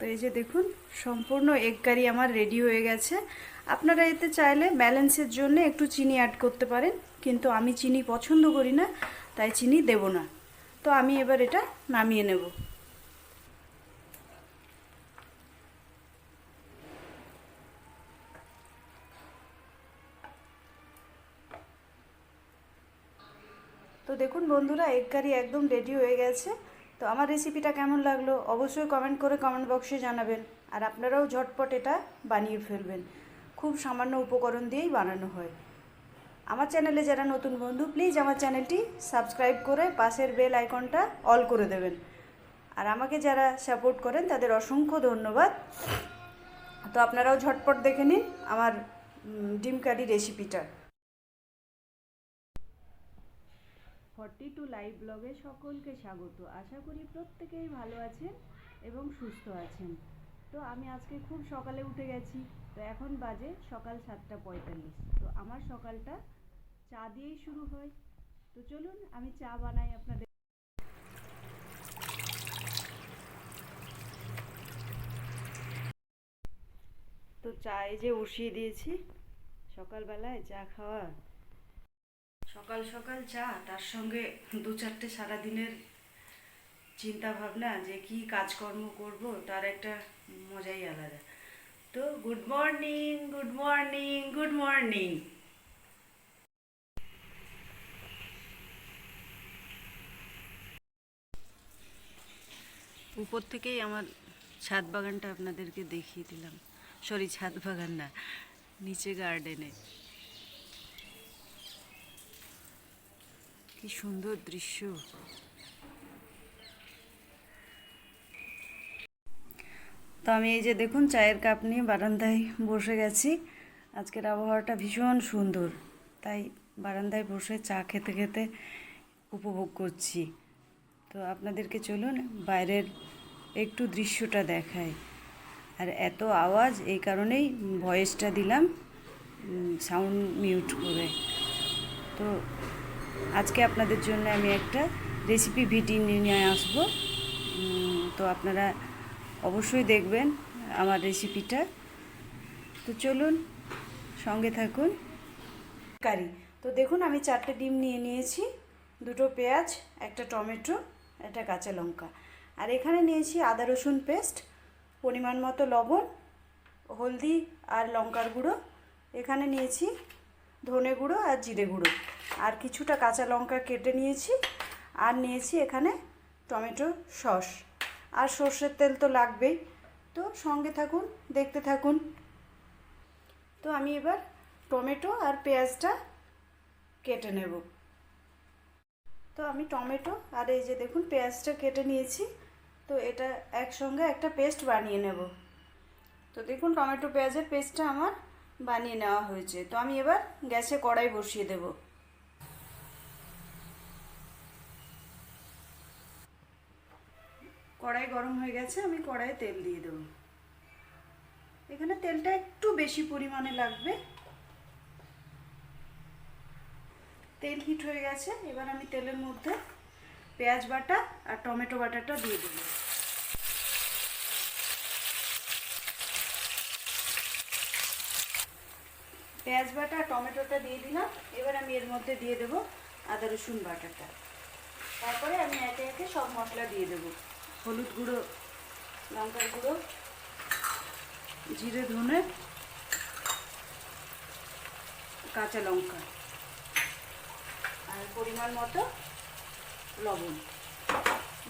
তো এই যে দেখুন, সম্পূর্ণ এগ কারি আমার রেডি হয়ে গেছে। আপনারা এতে চাইলে ব্যালেন্সের জন্য একটু চিনি অ্যাড করতে পারেন, কিন্তু আমি চিনি পছন্দ করি না, তাই চিনি দেব না। তো আমি এবার এটা নামিয়ে নেব। তো দেখুন বন্ধুরা এগ কারি একদম রেডি হয়ে গেছে। তো আমার রেসিপিটা কেমন লাগল অবশ্যই কমেন্ট করে কমেন্ট বক্সে জানাবেন। আর আপনারাও ঝটপট এটা বানিয়ে ফেলবেন। খুব সামান্য উপকরণ দিয়েই বানানো হয়। আমার চ্যানেলে যারা নতুন বন্ধু প্লিজ আমার চ্যানেলটি সাবস্ক্রাইব করে পাশের বেল আইকনটা অল করে দেবেন। আর আমাকে যারা সাপোর্ট করেন, তাদের অসংখ্য ধন্যবাদ। তো আপনারাও ঝটপট দেখে নিন আমার ডিম কারি রেসিপিটা ফর্টি টু লাইভ ব্লগে সকলকে স্বাগত। আশা করি প্রত্যেকেই ভালো আছেন এবং সুস্থ আছেন। তো আমি আজকে খুব সকালে উঠে গেছি। তো এখন বাজে সকাল সাতটা পঁয়তাল্লিশ। তো আমার সকালটা চা দিয়েই শুরু হয়। তো চলুন আমি চা বানাই আপনাদের। তো চা এই যে বসিয়ে দিয়েছি, সকালবেলায় চা খাওয়া সকাল সকাল চা, তার সঙ্গে দু চারটে সারাদিনের চিন্তা ভাবনা যে কি কাজকর্ম করব, তার একটা মজাই আলাদা। তো good morning good morning good morning উপর থেকেই আমার ছাদ বাগানটা আপনাদেরকে দেখিয়ে দিলাম। সরি, ছাদ বাগান না, নিচে গার্ডেনে কি সুন্দর দৃশ্য। তো আমি এই যে দেখুন, চায়ের কাপ নিয়ে বারান্দায় বসে গেছি। আজকের আবহাওয়াটা ভীষণ সুন্দর। তাই বারান্দায় বসে চা খেতে খেতে উপভোগ করছি। তো আপনাদেরকে চলুন বাইরের একটু দৃশ্যটা দেখায় আর এত আওয়াজ, এই কারণেই ভয়েসটা দিলাম সাউন্ড মিউট করে। তো আজকে আপনাদের জন্য আমি একটা রেসিপি ভিডিও নিয়ে আসব। তো আপনারা অবশ্যই দেখবেন আমার রেসিপিটা তো চলুন, সঙ্গে থাকুন। কারি। তো দেখুন, আমি চারটে ডিম নিয়ে নিয়েছি, দুটো পেঁয়াজ, একটা টমেটো, একটা কাঁচা লঙ্কা। আর এখানে নিয়েছি আদা রসুন পেস্ট, পরিমাণ মতো লবণ, হলদি আর লঙ্কার গুঁড়ো। এখানে নিয়েছি ধনে গুঁড়ো আর জিরে গুঁড়ো। আর কিছুটা কাঁচা লঙ্কা কেটে নিয়েছি আর নিয়েছি এখানে টমেটো সস। আর সর্ষের তেল তো লাগবেই। তো সঙ্গে থাকুন, দেখতে থাকুন। তো আমি এবার টমেটো আর পেঁয়াজটা কেটে নেব। তো আমি টমেটো আর এই যে দেখুন, পেঁয়াজটা কেটে নিয়েছি। তো এটা একসঙ্গে একটা পেস্ট বানিয়ে নেব। তো দেখুন, টমেটো পেঁয়াজের পেস্টটা আমার বানিয়ে নেওয়া হয়েছে। তো আমি এবার গ্যাসে কড়াই বসিয়ে দেব। কড়াই গরম হয়ে গেছে, আমি কড়াইয়ে তেল দিয়ে দেবো। এখানে তেলটা একটু বেশি পরিমাণে লাগবে। তেল হিট হয়ে গেছে, এবার আমি তেলের মধ্যে পেঁয়াজ বাটা আর টমেটো বাটাটা দিয়ে দেবো। পেঁয়াজ বাটা, টমেটোটা দিয়ে দিলাম। এবার আমি এর মধ্যে দিয়ে দেবো আদা, রসুন বাটাটা। তারপরে আমি একে একে সব মশলা দিয়ে দেবো। হলুদ গুঁড়ো, লঙ্কার গুঁড়ো, জিরে, ধনে, কাঁচা লঙ্কা, আর পরিমাণ মতো লবণ।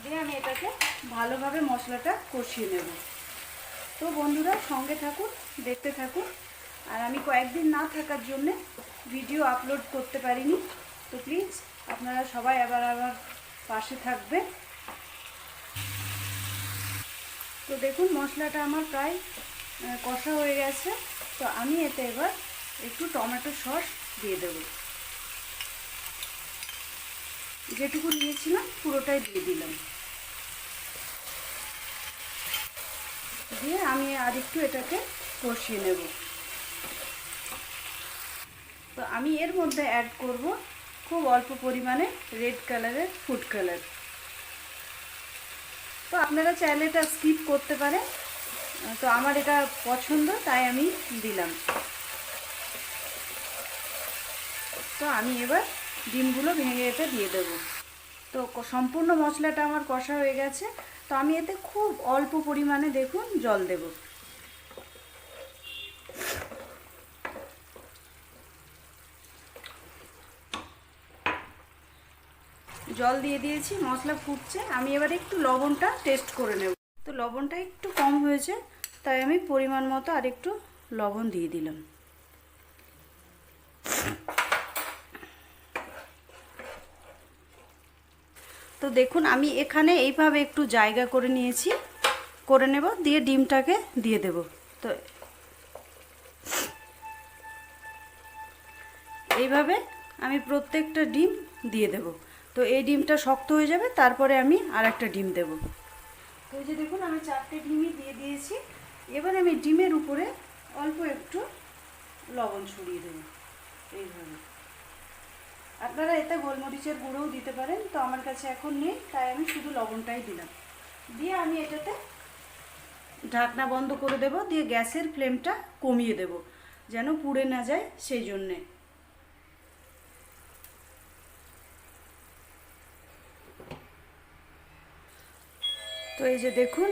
দিয়ে আমি এটাকে ভালোভাবে মশলাটা কষিয়ে নেব। তো বন্ধুরা, সঙ্গে থাকুন, দেখতে থাকুন। আর আমি কয়েকদিন না থাকার জন্যে ভিডিও আপলোড করতে পারিনি। তো প্লিজ আপনারা সবাই আবার আবার পাশে থাকবেন। তো দেখুন, মশলাটা আমার প্রায় কষা হয়ে গেছে। তো আমি এতে এবার একটু টমেটো সস দিয়ে দেব। যেটুকু নিয়েছিলাম, পুরোটাই দিয়ে দিলাম। দিয়ে আমি আর একটু এটাকে কষিয়ে নেব। তো আমি এর মধ্যে অ্যাড করব খুব অল্প পরিমাণে রেড কালারের ফুড কালার তো আপনারা চাইলে এটা স্কিপ করতে পারেন। তো আমার এটা পছন্দ, তাই আমি দিলাম। তো আমি এবার ডিমগুলো ভেঙে এতে দিয়ে দেবো। তো সম্পূর্ণ মশলাটা আমার কষা হয়ে গেছে। তো আমি এতে খুব অল্প পরিমাণে দেখুন জল দেব। জল দিয়ে দিয়েছি, মশলা ফুটছে। আমি এবার একটু লবণটা টেস্ট করে নেব। তো লবণটা একটু কম হয়েছে, তাই আমি পরিমাণ মতো আর একটু লবণ দিয়ে দিলাম। তো দেখুন, আমি এখানে এইভাবে একটু জায়গা করে নিয়েছি, করে নেব, দিয়ে ডিমটাকে দিয়ে দেব। তো এইভাবে আমি প্রত্যেকটা ডিম দিয়ে দেব। তো এই ডিমটা শক্ত হয়ে যাবে, তারপরে আমি আর একটা ডিম দেব। তো এই যে দেখুন, আমি চারটে ডিমই দিয়ে দিয়েছি। এবার আমি ডিমের উপরে অল্প একটু লবণ ছড়িয়ে দেবো, এইভাবে। আপনারা এতে গোলমরিচের গুঁড়োও দিতে পারেন, তো আমার কাছে এখন নেই, তাই আমি শুধু লবণটাই দিলাম। দিয়ে আমি এটাতে ঢাকনা বন্ধ করে দেব, দিয়ে গ্যাসের ফ্লেমটা কমিয়ে দেব, যেন পুড়ে না যায় সেই জন্যে। তো এই যে দেখুন,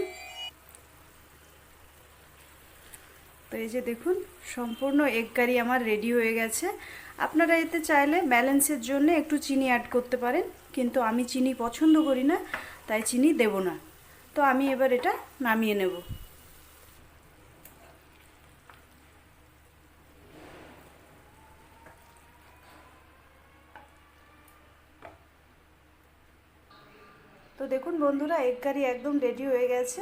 তো এই যে দেখুন, সম্পূর্ণ এগ কারি আমার রেডি হয়ে গেছে। আপনারা এতে চাইলে ব্যালেন্সের জন্য একটু চিনি অ্যাড করতে পারেন, কিন্তু আমি চিনি পছন্দ করি না, তাই চিনি দেব না। তো আমি এবার এটা নামিয়ে নেব। তো দেখুন বন্ধুরা এগ কারি একদম রেডি হয়ে গেছে।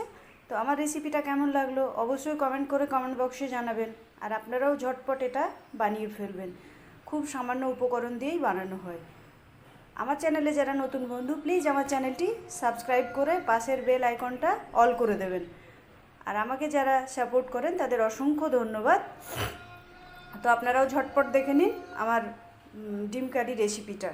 তো আমার রেসিপিটা কেমন লাগল অবশ্যই কমেন্ট করে কমেন্ট বক্সে জানাবেন আর আপনারাও ঝটপট এটা বানিয়ে ফেলবেন। খুব সামান্য উপকরণ দিয়েই বানানো হয়। আমার চ্যানেলে যারা নতুন বন্ধু প্লিজ আমার চ্যানেলটি সাবস্ক্রাইব করে পাশের বেল আইকনটা অল করে দেবেন। আর আমাকে যারা সাপোর্ট করেন, তাদের অসংখ্য ধন্যবাদ। তো আপনারাও ঝটপট দেখে নিন আমার ডিম কারি রেসিপিটা